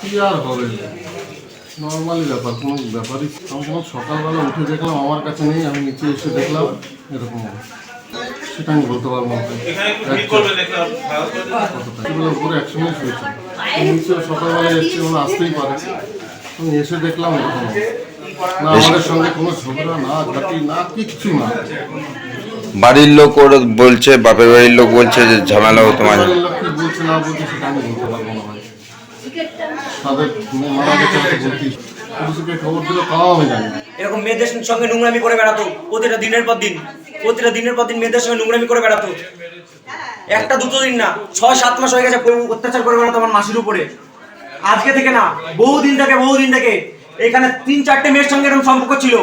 কি আর হবে? নর্মালি ব্যাপার কোনো ব্যাপারই আমি সকালবেলা উঠে দেখলাম আমার কাছে নেই আমি নিচে এসে দেখলাম এরকম সেটা আমি বলতে পারব উপরে একশো মিনিট হয়েছে নিচে সকালবেলা এসছে ওরা আসতেই পারে। আমি এসে দেখলাম এরকম। না আমাদের সঙ্গে কোনো ঝগড়া না ঘাটি না কিচ্ছু না। বাড়ির লোক ওর বলছে বাপের বাড়ির লোক বলছে যে ঝামেলা হতো মাঝে এরকম মেয়েদের সঙ্গে নোংরামি করে বেড়াতো প্রতিটা দিনের পর দিন। প্রতিটা দিনের পর দিন মেয়েদের সঙ্গে নোংরামি করে বেড়াতো। একটা দুটো দিন না ছয় সাত মাস হয়ে গেছে অত্যাচার করে বেড়াতো আমার মাসির উপরে। আজকে থেকে না বহু দিন থেকে বহু দিন থেকে এখানে তিন চারটে মেয়ের সঙ্গে এরকম সম্পর্ক ছিল।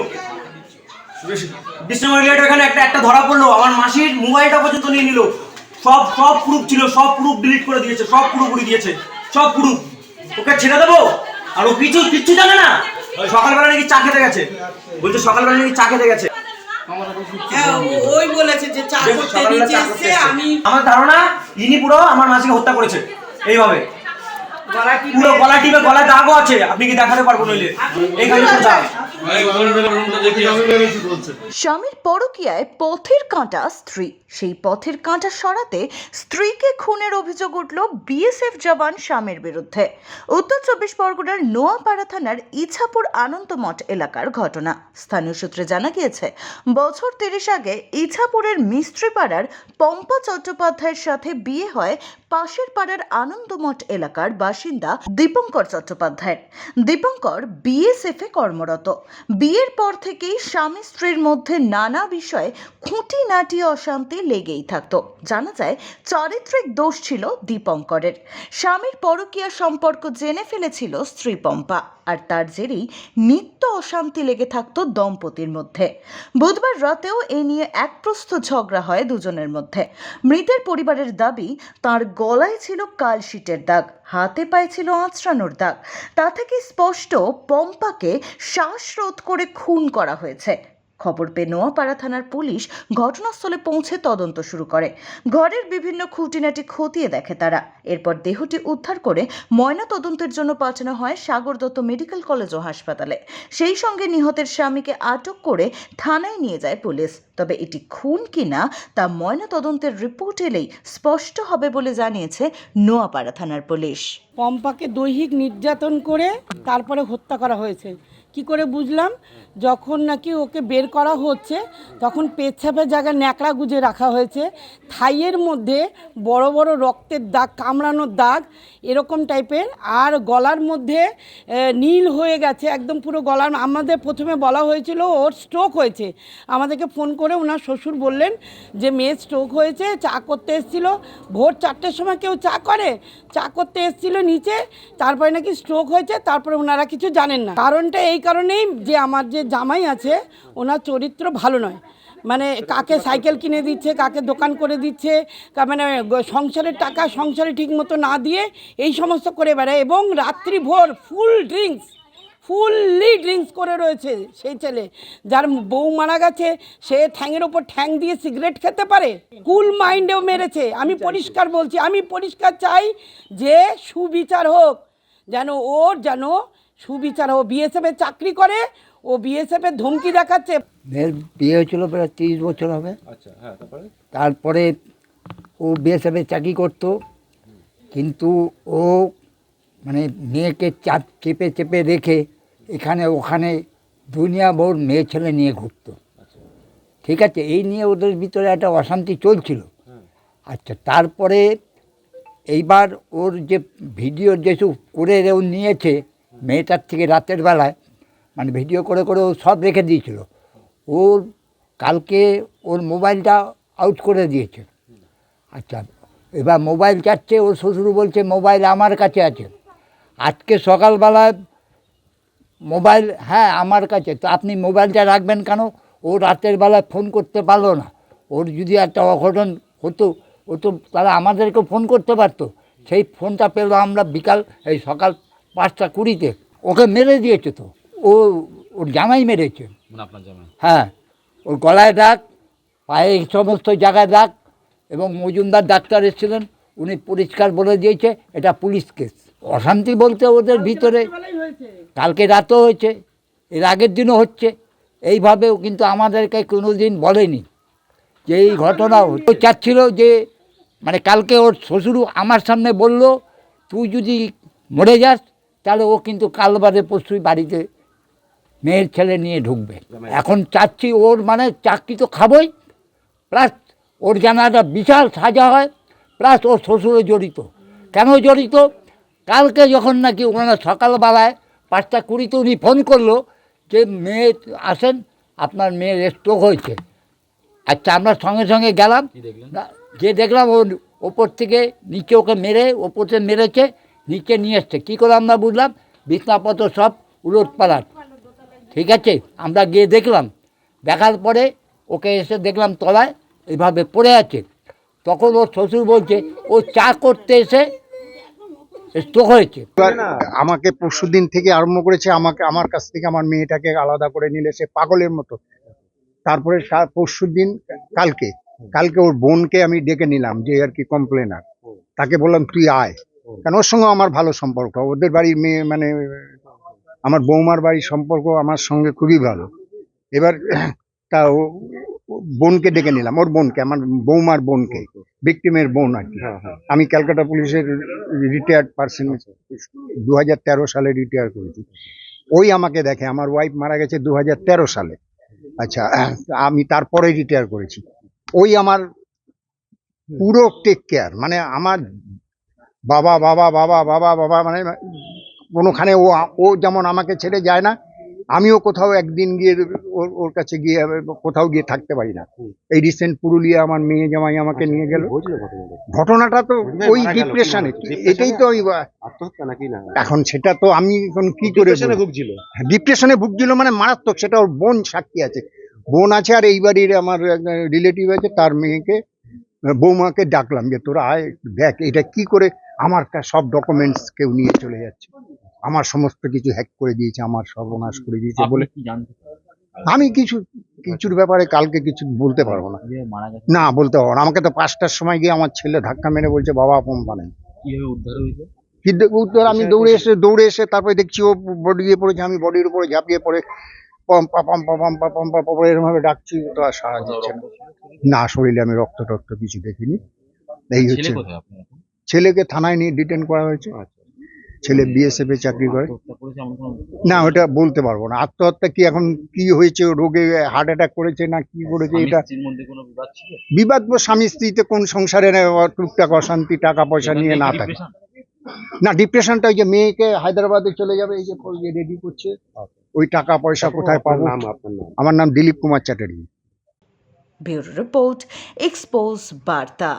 ডিসেম্বর রিলেটেড এখানে একটা একটা ধরা পড়ল। আমার মাসির মোবাইলটা পর্যন্ত নিয়ে নিল। সব সব প্রুফ ছিল সব প্রুফ ডিলিট করে দিয়েছে সব পুরোপুরি দিয়েছে সব প্রুফ ওকে ছেড়ে দেবো? আর ও কিছু কিচ্ছু জানে না? সকালবেলা নাকি চা খেতে গেছে। বলছে সকালবেলা নাকি চা খেতে গেছে। আমার হ্যাঁ আমার ধারণা ইনি পুরো আমার মাসিকে হত্যা করেছে। এইভাবে। পুরো গলা টিপে গলায় দাগও আছে, আপনি কি দেখাতে পারব নইলে? এইখানে তো দাগ। স্বামীর পরকীয়ায় পথের কাঁটা স্ত্রী। সেই পথের কাঁটা সরাতে স্ত্রীকে খুনের অভিযোগ উঠল বিএসএফ জওয়ান স্বামীর বিরুদ্ধে। উত্তর চব্বিশ পরগনার নোয়াপাড়া থানার ইছাপুর আনন্দমঠ এলাকার ঘটনা। স্থানীয় সূত্রে জানা গিয়েছে, বছর তিরিশ আগে ইছাপুরের মিস্ত্রিপাড়ার পম্পা চট্টোপাধ্যায়ের সাথে বিয়ে হয় পাশের পাড়ার আনন্দমঠ এলাকার বাসিন্দা দীপঙ্কর চট্টোপাধ্যায়ের। দীপঙ্কর বিএসএফ এ কর্মরত। বিয়ের পর থেকেই স্বামী স্ত্রীর মধ্যে নানা বিষয়ে খুঁটি খুঁটিনাটি অশান্তি লেগেই থাকত। জানা যায়, চারিত্রিক দোষ ছিল দীপঙ্করের। স্বামীর পরকীয়া সম্পর্ক জেনে ফেলেছিল স্ত্রী পম্পা। আর তার জেরেই নিত্য অশান্তি লেগে থাকতো দম্পতির মধ্যে। বুধবার রাতেও এ নিয়ে এক প্রস্থ ঝগড়া হয় দুজনের মধ্যে। মৃতের পরিবারের দাবি, তার গলায় ছিল কালশিটের দাগ, হাতে পায়ে ছিল আঁচড়ানোর দাগ। তা থেকে স্পষ্ট পম্পাকে শ্বাসরোধ করে খুন করা হয়েছে। খবর পেয়ে নোয়াপাড়া থানার পুলিশ ঘটনাস্থলে পৌঁছে তদন্ত শুরু করে। ঘরের বিভিন্ন খুঁটিনাটি খতিয়ে দেখে তারা। এরপর দেহটি উদ্ধার করে ময়না তদন্তের জন্য পাঠানো হয় সাগর দত্ত মেডিকেল কলেজ ও হাসপাতালে। সেই সঙ্গে নিহতের স্বামীকে আটক করে থানায় নিয়ে যায় পুলিশ। তবে এটি খুন কিনা তা ময়না তদন্তের রিপোর্ট এলেই স্পষ্ট হবে বলে জানিয়েছে নোয়াপাড়া থানার পুলিশ। পম্পাকে দৈহিক নির্যাতন করে তারপরে হত্যা করা হয়েছে। কি করে বুঝলাম? যখন নাকি ওকে বের করা হচ্ছে, তখন পেচ্ছাপের জায়গায় ন্যাকড়া গুজে রাখা হয়েছে। থাইয়ের মধ্যে বড় বড় রক্তের দাগ, কামড়ানোর দাগ এরকম টাইপের। আর গলার মধ্যে নীল হয়ে গেছে, একদম পুরো গলার আমাদের প্রথমে বলা হয়েছিল, ওর স্ট্রোক হয়েছে। আমাদেরকে ফোন করে ওনার শ্বশুর বললেন যে মেয়ের স্ট্রোক হয়েছে, চা করতে এসেছিল। ভোর চারটের সময় কেউ চা করে? চা করতে এসেছিল নিচে, তারপরে নাকি স্ট্রোক হয়েছে, তারপরে ওনারা কিছু জানেন না। কারণটা এই কারণেই যে আমার যে জামাই আছে ওনার চরিত্র ভালো নয়। মানে কাকে সাইকেল কিনে দিচ্ছে কাকে দোকান করে দিচ্ছে মানে সংসারের টাকা সংসারে ঠিক মতো না দিয়ে এই সমস্ত করে বেড়ায় এবং রাত্রি ভোর ফুল ড্রিঙ্কস ফুললি ড্রিঙ্কস করে রয়েছে সেই ছেলে। যার বউ মারা গেছে সে ঠ্যাংয়ের ওপর ঠ্যাং দিয়ে সিগারেট খেতে পারে। কুল মাইন্ডেও মেরেছে। আমি পরিষ্কার বলছি আমি পরিষ্কার চাই যে সুবিচার হোক যেন ওর যেন সুবিচার হোক বিএসএফের চাকরি করে ও বিএসএফের ধমকি দেখাচ্ছে। মেয়ের বিয়ে হয়েছিল প্রায় তিরিশ বছর হবে। তারপরে? ও বিএসএফে চাকরি করতো কিন্তু ও মানে মেয়েকে চাপ চেপে চেপে রেখে এখানে ওখানে দুনিয়া ভোর মেয়ে ছেলে নিয়ে ঘুরতো। ঠিক আছে এই নিয়ে ওদের ভিতরে একটা অশান্তি চলছিল। আচ্ছা তারপরে এইবার ওর যে ভিডিও যেসব করে ও নিয়েছে মেয়েটার থেকে রাতের বেলায় মানে ভিডিও করে করে ও সব রেখে দিয়েছিল। ওর কালকে ওর মোবাইলটা আউট করে দিয়েছে। আচ্ছা এবার মোবাইল চাচ্ছে ওর শ্বশুর বলছে, মোবাইল আমার কাছে আছে। আজকে সকালবেলায় মোবাইল হ্যাঁ আমার কাছে। তো আপনি মোবাইলটা রাখবেন কেন? ও রাতের বেলায় ফোন করতে পারল না। ওর যদি একটা অঘটন হতো, ও তো তাহলে আমাদেরকে ফোন করতে পারতো। সেই ফোনটা পেল আমরা বিকাল, এই সকাল পাঁচটা কুড়িতে। ওকে মেরে দিয়েছে তো। ও ওর জামাই মেরেছে। হ্যাঁ। ওর গলায় দাগ পায়ে সমস্ত জায়গায় দাগ এবং মজুমদার ডাক্তার এসেছিলেন উনি পরিষ্কার বলে দিয়েছে এটা পুলিশ কেস। অশান্তি বলতে ওদের ভিতরে। কালকে রাতও হয়েছে এর আগের দিনও হচ্ছে। এইভাবেও কিন্তু আমাদেরকে কোনো দিন বলেনি যে এই ঘটনা। ও চাচ্ছিল যে মানে কালকে ওর শ্বশুর আমার সামনে বলল তুই যদি মরে যাস তাহলে ও কিন্তু কালবারে পরশুই বাড়িতে মেয়ের ছেলে নিয়ে ঢুকবে। এখন চাচ্ছি ওর মানে চাকরি তো খাবই প্লাস ওর যেন একটা বিশাল সাজা হয় প্লাস ওর শ্বশুরও জড়িত। কেন জড়িত? কালকে যখন নাকি ওনারা সকালবেলায় পাঁচটা কুড়িতে উনি ফোন করল যে মেয়ে আসেন আপনার মেয়ের স্ট্রোক হয়েছে। আচ্ছা আমরা সঙ্গে সঙ্গে গেলাম। যে দেখলাম ও ওপর থেকে নিচে ওকে মেরে ওপরে মেরেছে। নিচে নিয়ে এসছে। কী করে আমরা বুঝলাম? বিছনাপত্র সব উলট পালাট। ঠিক আছে? আমরা গিয়ে দেখলাম। দেখার পরে ওকে এসে দেখলাম তলায় এইভাবে পড়ে আছে। তখন ওর শ্বশুর বলছে, ও চা করতে এসে স্ট্রোক হয়েছে। আমাকে পরশু দিন থেকে আরম্ভ করেছে। আমাকে, আমার কাছ থেকে আমার মেয়েটাকে আলাদা করে নিলে সে পাগলের মতো। তারপরে পরশু দিন, কালকে কালকে ওর বোনকে আমি ডেকে নিলাম যে আর কি কমপ্লেনার তাকে বললাম, তুই আয়। কারণ ওর সঙ্গে আমার ভালো সম্পর্ক। ওদের বাড়ির মেয়ে মানে আমার বৌমার বাড়ির সম্পর্ক আমার সঙ্গে খুবই ভালো। এবার তা বোনকে ডেকে নিলাম ওর বোনকে আমার বৌমার বোনকে ভিক্টিমের বোন আর কি। আমি ক্যালকাটা পুলিশের রিটায়ার্ড পার্সন দু হাজার তেরো সালে রিটায়ার করেছি। ওই আমাকে দেখে আমার ওয়াইফ মারা গেছে দু হাজার তেরো সালে। আচ্ছা আমি তারপরে রিটায়ার করেছি। ওই আমার পুরো টেক কেয়ার মানে আমার বাবা বাবা বাবা বাবা বাবা মানে কোনোখানে ও ও যেমন আমাকে ছেড়ে যায় না আমিও কোথাও একদিন গিয়ে ওর ওর কাছে গিয়ে কোথাও গিয়ে থাকতে পারি না। এই রিসেন্ট পুরুলিয়া আমার মেয়ে জামাই আমাকে নিয়ে গেল। ঘটনাটা তো ওই ডিপ্রেশনে এটাই তো ওই এখন সেটা তো আমি এখন কি করে ভুগছিল? ডিপ্রেশনে ভুগছিল মানে মারাত্মক সেটা ওর বোন সাক্ষী আছে। বোন আছে আর এই বাড়ির আমার রিলেটিভ আছে তার মেয়েকে বৌমাকে ডাকলাম যে তোরা আয় দেখ এটা কি করে আমার সব ডকুমেন্টস কেউ নিয়ে চলে যাচ্ছে। আমার সমস্ত কিছু হ্যাক করে দিয়েছে আমার সর্বনাশ করে দিয়েছে বলে আমি কিছু কিছুর ব্যাপারে কালকে কিছু বলতে পারব না। না বলতে পারব না। আমাকে তো পাঁচটার সময় গিয়ে আমার ছেলে ধাক্কা মেরে বলছে বাবা পম পানেন কিন্তু উত্তর আমি দৌড়ে এসে দৌড়ে এসে তারপরে দেখছি ও বডি গিয়ে পড়েছে আমি বডির উপরে ঝাঁপিয়ে পড়ে পম পা পম পা পম পা পম পা পম এরকম ভাবে ডাকছি তো আর সারা দিচ্ছে না। না শরীরে আমি রক্ত টক্ত কিছু দেখিনি। এই হচ্ছে ছেলেকে থানায় নিয়ে ডিটেন করা হয়েছে। ছেলে বিএসএফ এ চাকরি করে। না ওটা বলতে পারব না। আত্মহত্যা কি এখন কি হয়েছে? রোগে হার্ট অ্যাটাক করেছে না কি করেছে? এটা বিবাদ বা স্বামী স্ত্রীতে কোন সংসারে না, টুকটাক অশান্তি টাকা পয়সা নিয়ে না থাকে। না ডিপ্রেশনটা ওই যে মেয়েকে হায়দ্রাবাদে চলে যাবে এই যে রেডি করছে। ওই টাকা পয়সা কোথায় পাবো? নাম আপনার আমার নাম Dilip Kumar Chatterjee. Bureau report expose বার্তা।